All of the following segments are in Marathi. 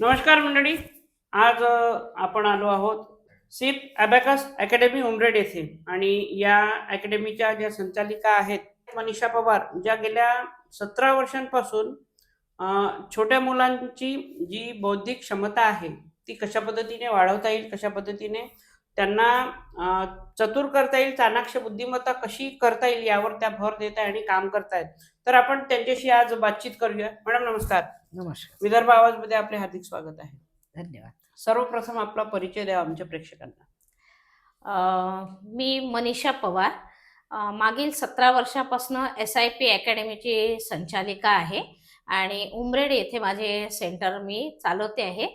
नमस्कार मंडळी आज आपण आलो आहोत सिप अबॅकस अकॅडमी उमरेड येथे आणि या अकॅडमीच्या ज्या संचालिका आहेत मनीषा पवार ज्या गेल्या सतरा वर्षांपासून छोट्या मुलांची जी बौद्धिक क्षमता आहे ती कशा पद्धतीने वाढवता येईल कशा पद्धतीने त्यांना चतुर करता येईल चाणाक्ष बुद्धिमत्ता कशी करता येईल यावर त्या भर देत आहे आणि काम करतायत तर आपण त्यांच्याशी आज बातचीत करूया. मॅडम नमस्कार. नमस्कार. विदर्भ आवाजमध्ये आपले हार्दिक स्वागत आहे. धन्यवाद. सर्वप्रथम आपला परिचय द्या आमच्या प्रेक्षकांना. मी मनीषा पवार. मागील सतरा वर्षापासून एस आय पी अकॅडमीची संचालिका आहे आणि उमरेड येथे माझे सेंटर मी चालवते आहे.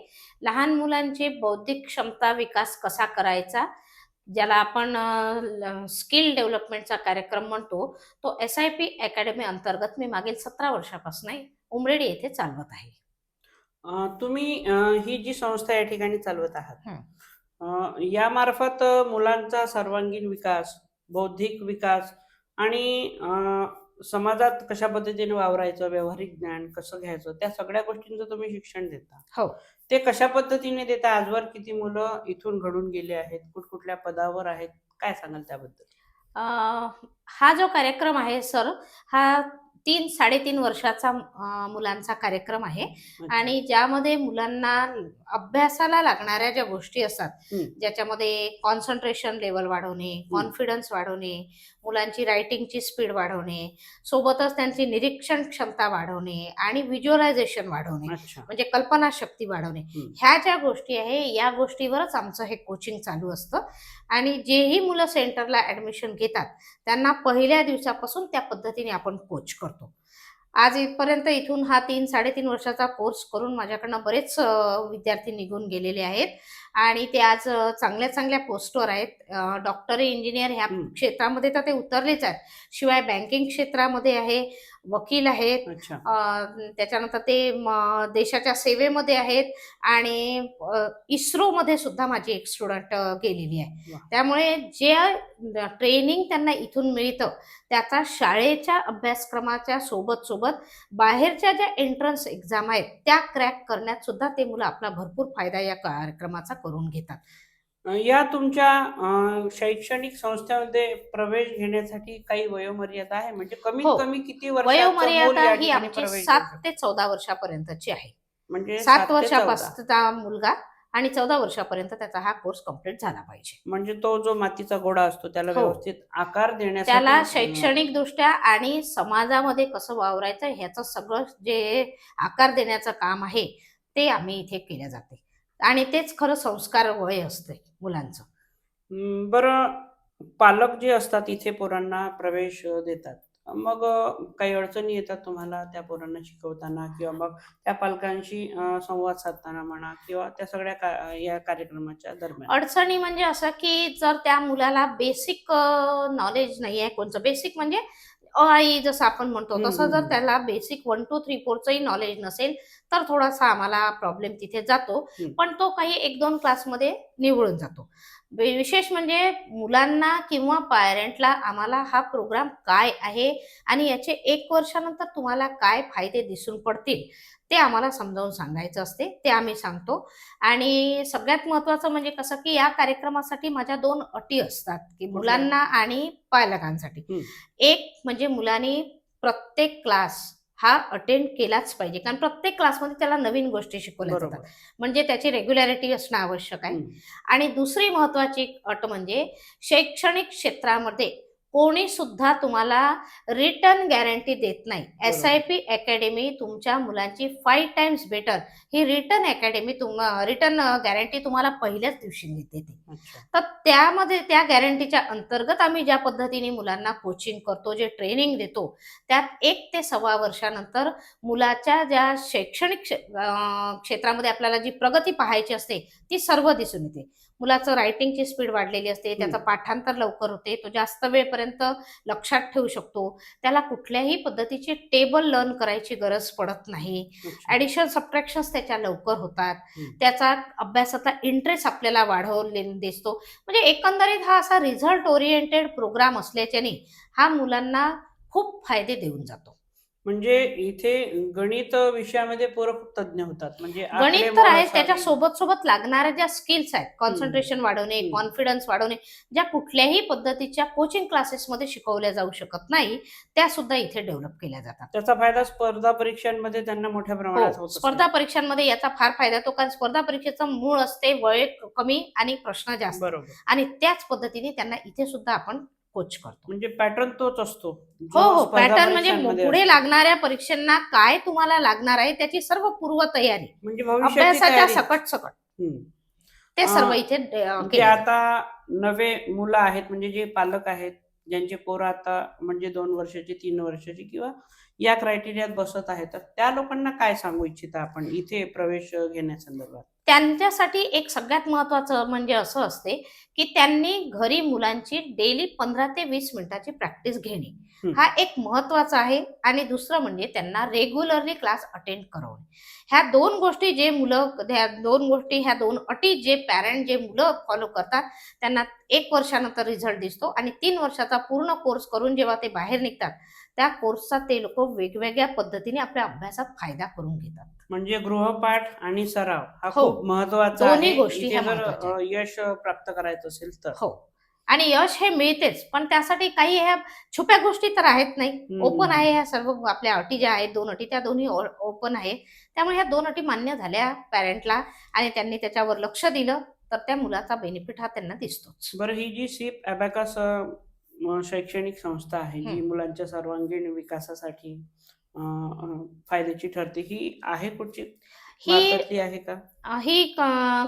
लहान मुलांची बौद्धिक क्षमता विकास कसा करायचा ज्याला आपण स्किल डेव्हलपमेंटचा कार्यक्रम म्हणतो तो एस आय पी अकॅडमी अंतर्गत मी मागील सतरा वर्षापासून उमरेड येथे चालवत आहे. तुम्ही ही जी संस्था या ठिकाणी चालवत आहात यामार्फत मुलांचा सर्वांगीण विकास बौद्धिक विकास आणि समाजात कशा पद्धतीने वावरायचं व्यावहारिक ज्ञान कसं घ्यायचं त्या सगळ्या गोष्टींचं तुम्ही शिक्षण देता. हो. ते कशा पद्धतीने देता? आजवर किती मुलं इथून घडून गेले आहेत? कुठकुठल्या पदावर आहेत? काय सांगाल त्याबद्दल? हा जो कार्यक्रम आहे सर हा तीन साडेतीन वर्षाचा मुलांचा कार्यक्रम आहे. आणि ज्यामध्ये मुलांना अभ्यासाला लागणाऱ्या ज्या गोष्टी असतात. ज्याच्यामध्ये कॉन्सन्ट्रेशन लेवल वाढवणे कॉन्फिडन्स वाढवणे मुलांची रायटिंगची स्पीड वाढवणे सोबतच त्यांची निरीक्षण क्षमता वाढवणे आणि व्हिज्युअलायझेशन वाढवणे म्हणजे कल्पनाशक्ती वाढवणे. ह्या ज्या गोष्टी आहे या गोष्टीवरच आमचं हे कोचिंग चालू असतं. आणि जेही मुलं सेंटरला ऍडमिशन घेतात त्यांना पहिल्या दिवसापासून त्या पद्धतीने आपण कोच करतो. आज इथपर्यंत इथून हा तीन साडेतीन वर्षाचा कोर्स करून माझ्याकडनं बरेच विद्यार्थी निघून गेलेले आहेत. आणि ते आज चांगल्या चांगल्या पोस्टवर आहेत. डॉक्टरी इंजिनियर ह्या. क्षेत्रामध्ये तर ते उतरलेच आहेत. शिवाय बँकिंग क्षेत्रामध्ये आहे वकील आहेत. त्याच्यानंतर ते देशाच्या सेवेमध्ये आहेत आणि इस्रोमध्ये सुद्धा माझी एक स्टुडंट गेलेली आहे. त्यामुळे जे ट्रेनिंग त्यांना इथून मिळतं त्याचा शाळेच्या अभ्यासक्रमाच्या सोबत सोबत बाहेरच्या ज्या एंट्रन्स एक्झाम आहेत त्या क्रॅक करण्यात सुद्धा ते मुलं आपला भरपूर फायदा या कार्यक्रमाचा करून घेतात या तुमच्या शैक्षणिक संस्थेमध्ये प्रवेश घेण्यासाठी काही वयोमर्यादा आहे म्हणजे कमीत हो. कमी किती वर्षाचं मूल वयोमर्यादा ही आमची सात? ते चौदा वर्षापर्यंतची आहे म्हणजे सात. वर्षापासूनचा मुलगा आणि चौदा वर्षापर्यंत त्याचा हा कोर्स कंप्लीट झाला पाहिजे म्हणजे तो जो मातीचा गोळा असतो त्याला हो. व्यवस्थित आकार देण्यासाठी त्याला शैक्षणिक दृष्ट्या आणि समाजामध्ये कसं वावरायचं ह्याचं सगळं जे आकार देण्याचं काम आहे ते आम्ही इथे केल्या जाते आणि तेच खरं संस्कार वय असते मुलांचं. बरं पालक जे असतात इथे पोरांना प्रवेश देतात. मग काही अडचणी येतात तुम्हाला त्या पोरांना शिकवताना किंवा मग त्या पालकांशी संवाद साधताना म्हणा किंवा त्या सगळ्या का- या कार्यक्रमाच्या दरम्यान? अडचणी म्हणजे असं की जर त्या मुलाला बेसिक नॉलेज नाही आहे कोणचं. बेसिक म्हणजे अ आई जसं आपण म्हणतो तसं जर. त्याला बेसिक वन टू थ्री फोरचंही नॉलेज नसेल तर थोडासा आम्हाला प्रॉब्लेम तिथे जातो. पण तो काही एक दोन क्लासमध्ये निवडून जातो विशेष म्हणजे मुलांना किंवा पॅरेंटला आम्हाला हा प्रोग्राम काय आहे आणि याचे एक वर्षानंतर तुम्हाला काय फायदे दिसून पडतील ते आम्हाला समजावून सांगायचं असते ते आम्ही सांगतो. आणि सगळ्यात महत्वाचं म्हणजे कसं की या कार्यक्रमासाठी माझ्या दोन अटी असतात की मुलांना आणि पालकांसाठी. एक म्हणजे मुलांनी प्रत्येक क्लास हा अटेंड केलाच पाहिजे. कारण प्रत्येक क्लासमध्ये त्याला नवीन गोष्टी शिकवल्या जातात. म्हणजे त्याची रेग्युलॅरिटी असणं आवश्यक आहे. आणि दुसरी महत्वाची अट म्हणजे शैक्षणिक क्षेत्रामध्ये कोणी सुद्धा तुम्हाला रिटर्न गॅरंटी देत नाही. एस आय पी अकॅडमी तुमच्या मुलांची फाईव्ह टाइम्स बेटर ही रिटर्न अकॅडमी तुम रिटर्न गॅरंटी तुम्हाला पहिल्याच दिवशी देते अच्छा. तर त्यामध्ये त्या गॅरंटीच्या अंतर्गत आम्ही ज्या पद्धतीने मुलांना कोचिंग करतो जे ट्रेनिंग देतो त्यात एक ते सव्वा वर्षानंतर मुलाच्या ज्या शैक्षणिक क्षेत्रामध्ये आपल्याला जी प्रगती पाहायची असते ती सर्व दिसून येते. मुलाचं रायटिंगची स्पीड वाढलेली असते त्याचं पाठांतर लवकर होते तो जास्त वेळपर्यंत लक्षात ठेवू शकतो. त्याला कुठल्याही पद्धतीची टेबल लर्न करायची गरज पडत नाही. ऍडिशन सबट्रॅक्शन्स त्याच्या लवकर होतात. त्याचा अभ्यासाचा इंटरेस्ट आपल्याला वाढवले दिसतो. म्हणजे एकंदरीत हा असा रिझल्ट ओरिएंटेड प्रोग्राम असल्याच्याने हा मुलांना खूप फायदे देऊन जातो. म्हणजे इथे गणित विषयामध्ये पोरं खूप तज्ज्ञ होतात म्हणजे गणित तर आहे. त्याच्या सोबत सोबत लागणाऱ्या ज्या स्किल्स आहेत कॉन्सन्ट्रेशन वाढवणे. कॉन्फिडन्स वाढवणे ज्या कुठल्याही पद्धतीच्या कोचिंग क्लासेसमध्ये शिकवल्या जाऊ शकत नाही त्या सुद्धा इथे डेव्हलप केल्या जातात त्याचा फायदा स्पर्धा परीक्षांमध्ये त्यांना मोठ्या प्रमाणात हो होत. स्पर्धा परीक्षांमध्ये याचा फार फायदा होतो कारण स्पर्धा परीक्षेचं मूळ असते वय कमी आणि प्रश्न जास्त बरोबर आणि त्याच पद्धतीने त्यांना इथे सुद्धा आपण कोच करतो म्हणजे पॅटर्न तोच असतो हो हो पॅटर्न म्हणजे पुढे. लागणाऱ्या परीक्षांना काय तुम्हाला लागणार आहे त्याची सर्व पूर्व तयारी म्हणजे अभ्यासाच्या. सकट सकट. ते सर्व इथे म्हणजे. आता नवे मुलं आहेत म्हणजे जे पालक आहेत ज्यांचे पोरं आता म्हणजे दोन वर्षाची तीन वर्षाची किंवा या क्रायटेरियात बसत आहेत तर त्या लोकांना काय सांगू इच्छिता आपण? इथे प्रवेश घेण्यासंदर्भात. त्यांच्यासाठी एक सगळ्यात महत्वाचं म्हणजे असं असते की त्यांनी घरी मुलांची डेली पंधरा ते वीस मिनिटाची प्रॅक्टिस घेणे. हा. एक महत्त्वाचा आहे आणि दुसरं म्हणजे त्यांना रेग्युलरली क्लास अटेंड करवणे. ह्या दोन गोष्टी जे मुलं ह्या दोन गोष्टी ह्या दोन अटी जे पॅरेंट जे मुलं फॉलो करतात त्यांना एक वर्षानंतर रिझल्ट दिसतो आणि तीन वर्षाचा पूर्ण कोर्स करून जेव्हा ते बाहेर निघतात त्या कोर्सचा ते लोक वेगवेगळ्या पद्धतीने आपल्या अभ्यासात फायदा करून घेतात. म्हणजे गृहपाठ आणि सराव हा हो. खूप महत्त्वाचा दोन्ही गोष्टी ह्या महत्त्वाच्या यश प्राप्त करायचं असेल तर. हो. आणि यश हे मिळतेच पण त्यासाठी काही ह्या छुप्या गोष्टी तर आहेत नाही. हम्म. ओपन आहे ह्या सर्व आपल्या अटी ज्या आहेत दोन अटी त्या दोन्ही ओपन आहे. त्यामुळे ह्या दोन अटी मान्य झाल्या पॅरेंटला आणि त्यांनी त्याच्यावर लक्ष दिलं तर त्या मुलाचा बेनिफिट हा त्यांना दिसतोच. बरं ही जी सीप अबॅकस शैक्षणिक संस्था आहे जी हं. मुलांच्या सर्वांगीण विकासासाठी फायद्याची ठरते. ही आहे कुठची? ही आहे का? ही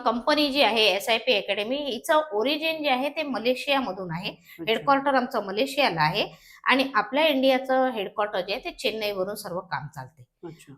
कंपनी जी आहे एस आय पी अकॅडमी हिचं ओरिजिन जे आहे ते मलेशियामधून आहे. हेडक्वार्टर आमचं मलेशियाला आहे. आणि आपल्या इंडियाचं हेडक्वार्टर जे आहे ते चेन्नईवरून सर्व काम चालते.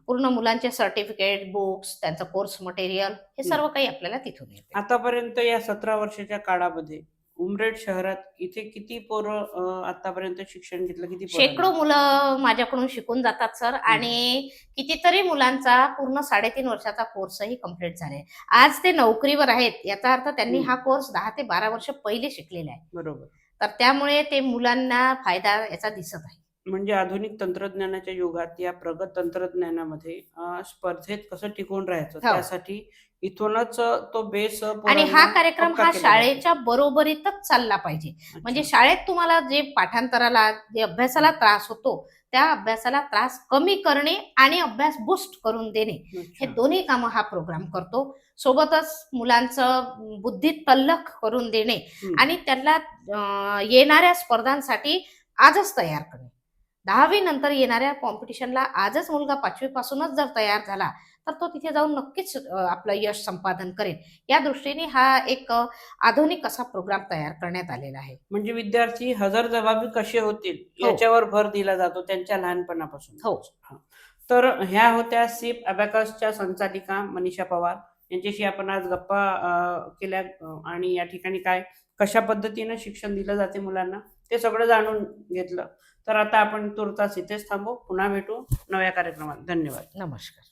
पूर्ण मुलांचे सर्टिफिकेट बुक्स त्यांचं कोर्स मटेरियल हे. सर्व काही आपल्याला तिथून येते. आतापर्यंत या सतरा वर्षाच्या काळामध्ये उमरेड शहरात इथे किती पोरं आतापर्यंत शिक्षण घेतलं? किती पोरांनी? शेकडो मुलं माझ्याकडून शिकून जातात सर. आणि कितीतरी मुलांचा पूर्ण साडेतीन वर्षाचा कोर्सही कंप्लीट झालाय. आज ते नोकरीवर आहेत याचा अर्थ त्यांनी हम्म. हा कोर्स दहा ते बारा वर्ष पहिले शिकलेला आहे. बरोबर. तर त्यामुळे ते मुलांना फायदा याचा दिसत आहे. म्हणजे आधुनिक तंत्रज्ञानाच्या युगात या प्रगत तंत्रज्ञानामध्ये अ, स्पर्धेत कसं टिकून राहायचं हो. त्यासाठी इथूनच तो बेस आणि हा कार्यक्रम हा. शाळेच्या बरोबरीतच चालला पाहिजे. म्हणजे शाळेत तुम्हाला जे पाठांतराला जे अभ्यासाला त्रास होतो त्या अभ्यासाला त्रास कमी करणे आणि अभ्यास बुस्ट करून देणे हे. दोन्ही कामं हा प्रोग्राम करतो सोबतच मुलांचं बुद्धीत तल्लख करून देणे हम्म. आणि त्यांना अं, येणाऱ्या स्पर्धांसाठी आजच तयार करणे दहावी नंतर येणाऱ्या कॉम्पिटिशनला आजच मुलगा पाचवी पासूनच जर तयार झाला तर तो तिथे जाऊन नक्कीच आपलं यश संपादन करेल. या दृष्टीने हा एक आधुनिक असा प्रोग्राम तयार करण्यात आलेला आहे. म्हणजे विद्यार्थी हजर जबाबी कसे होतील हो. याच्यावर भर दिला जातो त्यांच्या लहानपणापासून. हो. तर ह्या होत्या सीप अबॅकसच्या संचालिका मनीषा पवार. यांच्याशी आपण आज गप्पा केल्या आणि या ठिकाणी काय कशा पद्धतीनं शिक्षण दिलं जाते मुलांना ते सगळं जाणून घेतलं. तर आता आपण तुर्तास इथेच थांबू. पुन्हा भेटू नव्या कार्यक्रमात. धन्यवाद. नमस्कार.